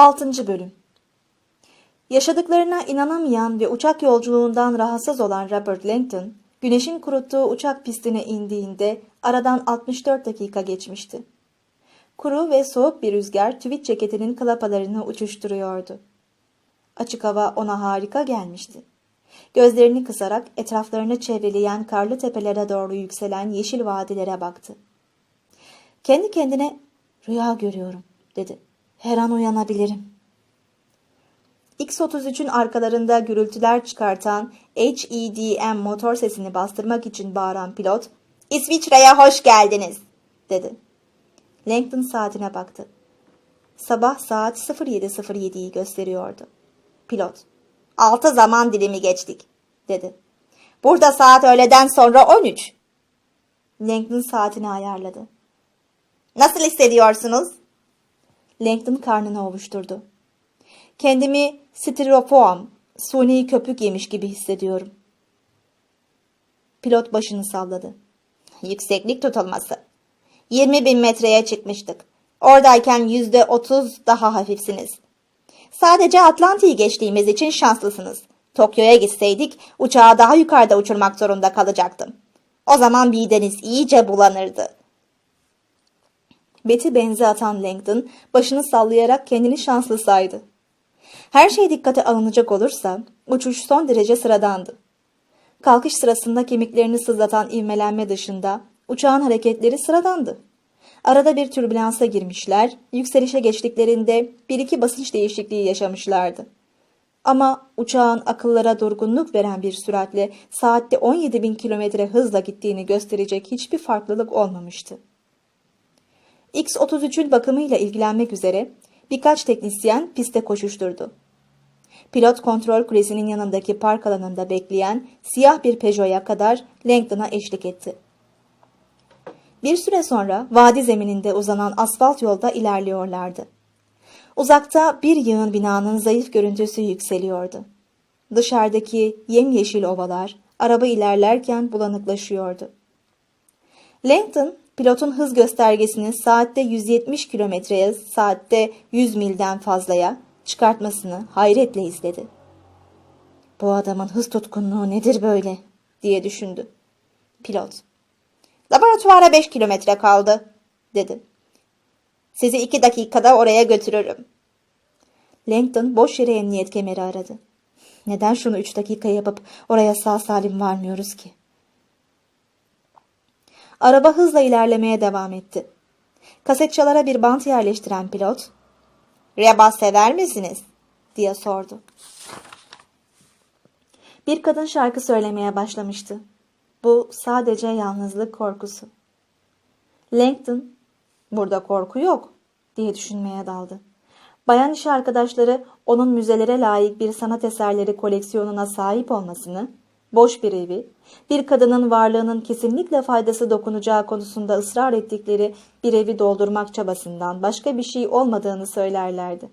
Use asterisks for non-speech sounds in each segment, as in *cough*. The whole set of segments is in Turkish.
6. Bölüm Yaşadıklarına inanamayan ve uçak yolculuğundan rahatsız olan Robert Langton, güneşin kuruttuğu uçak pistine indiğinde aradan 64 dakika geçmişti. Kuru ve soğuk bir rüzgar tweed ceketinin klapalarını uçuşturuyordu. Açık hava ona harika gelmişti. Gözlerini kısarak etraflarını çevreleyen karlı tepelere doğru yükselen yeşil vadilere baktı. Kendi kendine rüya görüyorum dedi. Her an uyanabilirim. X-33'ün arkalarında gürültüler çıkartan HEDM motor sesini bastırmak için bağıran pilot, İsviçre'ye hoş geldiniz, dedi. Langton saatine baktı. Sabah saat 07.07'yi gösteriyordu. Pilot, altı zaman dilimi geçtik, dedi. Burada saat öğleden sonra 13. Langton saatini ayarladı. Nasıl hissediyorsunuz? Langton karnını ovuşturdu. Kendimi stirofoam, suni köpük yemiş gibi hissediyorum. Pilot başını salladı. Yükseklik tutulması. 20 bin metreye çıkmıştık. Oradayken yüzde otuz daha hafifsiniz. Sadece Atlantik'i geçtiğimiz için şanslısınız. Tokyo'ya gitseydik uçağı daha yukarıda uçurmak zorunda kalacaktım. O zaman mideniz iyice bulanırdı. Beti benzi atan Langdon başını sallayarak kendini şanslı saydı. Her şey dikkate alınacak olursa uçuş son derece sıradandı. Kalkış sırasında kemiklerini sızlatan ivmelenme dışında uçağın hareketleri sıradandı. Arada bir türbülansa girmişler, yükselişe geçtiklerinde bir iki basınç değişikliği yaşamışlardı. Ama uçağın akıllara durgunluk veren bir süratle saatte 17 bin kilometre hızla gittiğini gösterecek hiçbir farklılık olmamıştı. X-33'ün bakımıyla ilgilenmek üzere birkaç teknisyen piste koşuşturdu. Pilot kontrol kulesinin yanındaki park alanında bekleyen siyah bir Peugeot'a kadar Langdon'a eşlik etti. Bir süre sonra vadi zemininde uzanan asfalt yolda ilerliyorlardı. Uzakta bir yığın binanın zayıf görüntüsü yükseliyordu. Dışarıdaki yemyeşil ovalar araba ilerlerken bulanıklaşıyordu. Langton pilotun hız göstergesini saatte 170 kilometreye saatte 100 milden fazlaya çıkartmasını hayretle izledi. Bu adamın hız tutkunluğu nedir böyle diye düşündü. Pilot. Laboratuvara 5 kilometre kaldı dedi. Sizi iki dakikada oraya götürürüm. Langton boş yere emniyet kemeri aradı. Neden şunu üç dakika yapıp oraya sağ salim varmıyoruz ki? Araba hızla ilerlemeye devam etti. Kasetçalara bir bant yerleştiren pilot, ''Reba sever misiniz?'' diye sordu. Bir kadın şarkı söylemeye başlamıştı. Bu sadece yalnızlık korkusu. Langton, ''Burada korku yok.'' diye düşünmeye daldı. Bayan iş arkadaşları onun müzelere layık bir sanat eserleri koleksiyonuna sahip olmasını, boş bir evi, bir kadının varlığının kesinlikle faydası dokunacağı konusunda ısrar ettikleri bir evi doldurmak çabasından başka bir şey olmadığını söylerlerdi.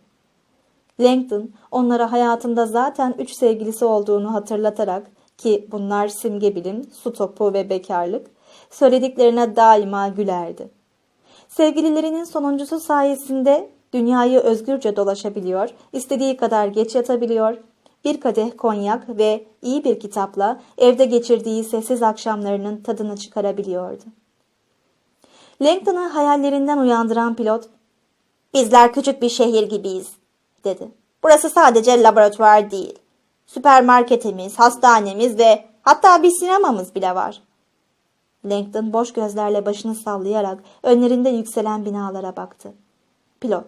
Langton onlara hayatında zaten üç sevgilisi olduğunu hatırlatarak ki bunlar simge bilim, su topu ve bekarlık, söylediklerine daima gülerdi. Sevgililerinin sonuncusu sayesinde dünyayı özgürce dolaşabiliyor, istediği kadar geç yatabiliyor, bir kadeh konyak ve iyi bir kitapla evde geçirdiği sessiz akşamlarının tadını çıkarabiliyordu. Langton'ı hayallerinden uyandıran pilot, ''Bizler küçük bir şehir gibiyiz.'' dedi. ''Burası sadece laboratuvar değil. Süpermarketimiz, hastanemiz ve hatta bir sinemamız bile var.'' Langton boş gözlerle başını sallayarak önlerinde yükselen binalara baktı. Pilot,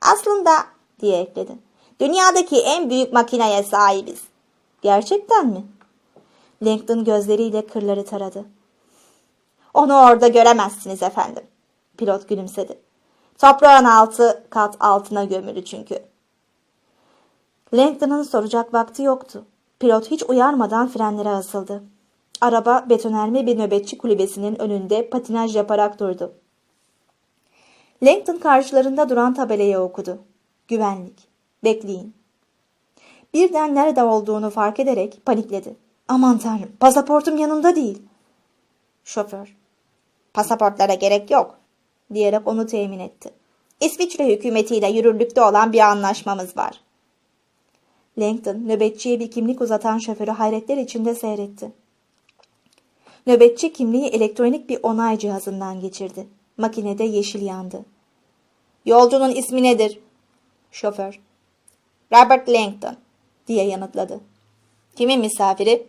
''Aslında'' diye ekledi. Dünyadaki en büyük makineye sahibiz. Gerçekten mi? Langdon gözleriyle kırları taradı. Onu orada göremezsiniz efendim. Pilot gülümsedi. Toprağın altı kat altına gömülü çünkü. Langdon'ın soracak vakti yoktu. Pilot hiç uyarmadan frenlere asıldı. Araba betonerme bir nöbetçi kulübesinin önünde patinaj yaparak durdu. Langdon karşılarında duran tabelayı okudu. Güvenlik. Bekleyin. Birden nerede olduğunu fark ederek panikledi. Aman tanrım pasaportum yanında değil. Şoför. Pasaportlara gerek yok diyerek onu temin etti. İsviçre hükümetiyle yürürlükte olan bir anlaşmamız var. Langdon nöbetçiye bir kimlik uzatan şoförü hayretler içinde seyretti. Nöbetçi kimliği elektronik bir onay cihazından geçirdi. Makinede yeşil yandı. Yolcunun ismi nedir? Şoför. Robert Langdon diye yanıtladı. Kimin misafiri?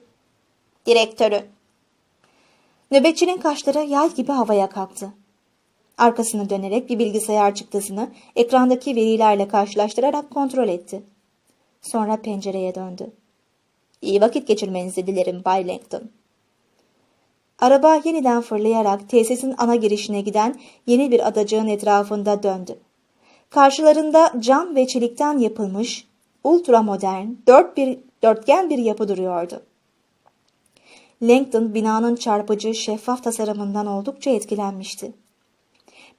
Direktörü. Nöbetçinin kaşları yay gibi havaya kalktı. Arkasını dönerek bir bilgisayar çıktısını ekrandaki verilerle karşılaştırarak kontrol etti. Sonra pencereye döndü. İyi vakit geçirmenizi dilerim Bay Langdon. Araba yeniden fırlayarak tesisin ana girişine giden yeni bir adacığın etrafında döndü. Karşılarında cam ve çelikten yapılmış, ultramodern, dört bir, dörtgen bir yapı duruyordu. Langdon binanın çarpıcı, şeffaf tasarımından oldukça etkilenmişti.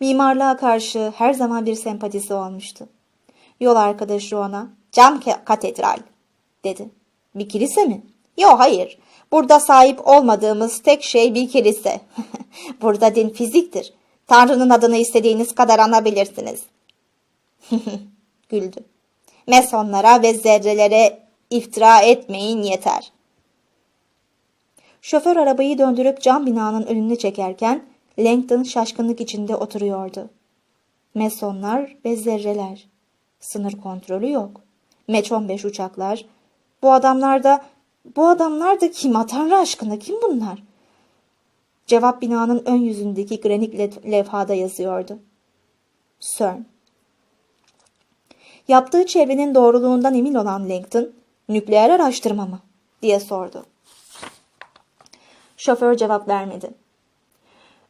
Mimarlığa karşı her zaman bir sempatisi olmuştu. Yol arkadaşı ona, Cam katedral. dedi. Bir kilise mi? Yo hayır. Burada sahip olmadığımız tek şey bir kilise. *laughs* Burada din fiziktir. Tanrı'nın adını istediğiniz kadar anabilirsiniz. *laughs* Güldü. Mesonlara ve zerrelere iftira etmeyin yeter. Şoför arabayı döndürüp cam binanın önüne çekerken Langdon şaşkınlık içinde oturuyordu. Mesonlar ve zerreler. Sınır kontrolü yok. Meç 15 uçaklar. Bu adamlar da bu adamlar da kim? Tanrı aşkına kim bunlar? Cevap binanın ön yüzündeki granit lev- levhada yazıyordu. CERN. Yaptığı çevrenin doğruluğundan emin olan Langdon, nükleer araştırma mı? diye sordu. Şoför cevap vermedi.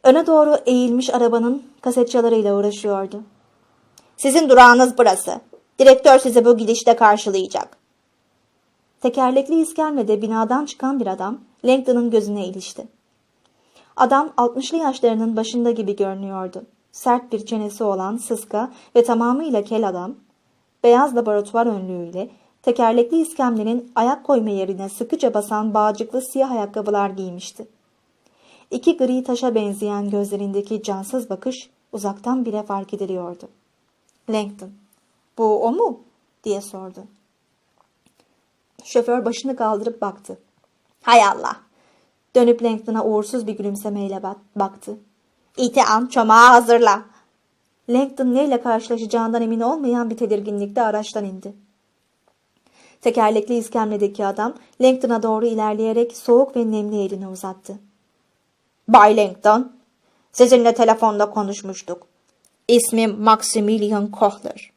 Öne doğru eğilmiş arabanın kasetçalarıyla uğraşıyordu. Sizin durağınız burası. Direktör sizi bu gidişte karşılayacak. Tekerlekli iskemlede binadan çıkan bir adam Langdon'ın gözüne ilişti. Adam 60'lı yaşlarının başında gibi görünüyordu. Sert bir çenesi olan sıska ve tamamıyla kel adam, beyaz laboratuvar önlüğüyle tekerlekli iskemlenin ayak koyma yerine sıkıca basan bağcıklı siyah ayakkabılar giymişti. İki gri taşa benzeyen gözlerindeki cansız bakış uzaktan bile fark ediliyordu. Langdon, bu o mu? diye sordu. Şoför başını kaldırıp baktı. Hay Allah. Dönüp Langdon'a uğursuz bir gülümsemeyle bak- baktı. İtihan çomağı hazırla. Langdon neyle karşılaşacağından emin olmayan bir tedirginlikte araçtan indi. Tekerlekli iskemledeki adam Langdon'a doğru ilerleyerek soğuk ve nemli elini uzattı. Bay Langdon, sizinle telefonda konuşmuştuk. İsmim Maximilian Kohler.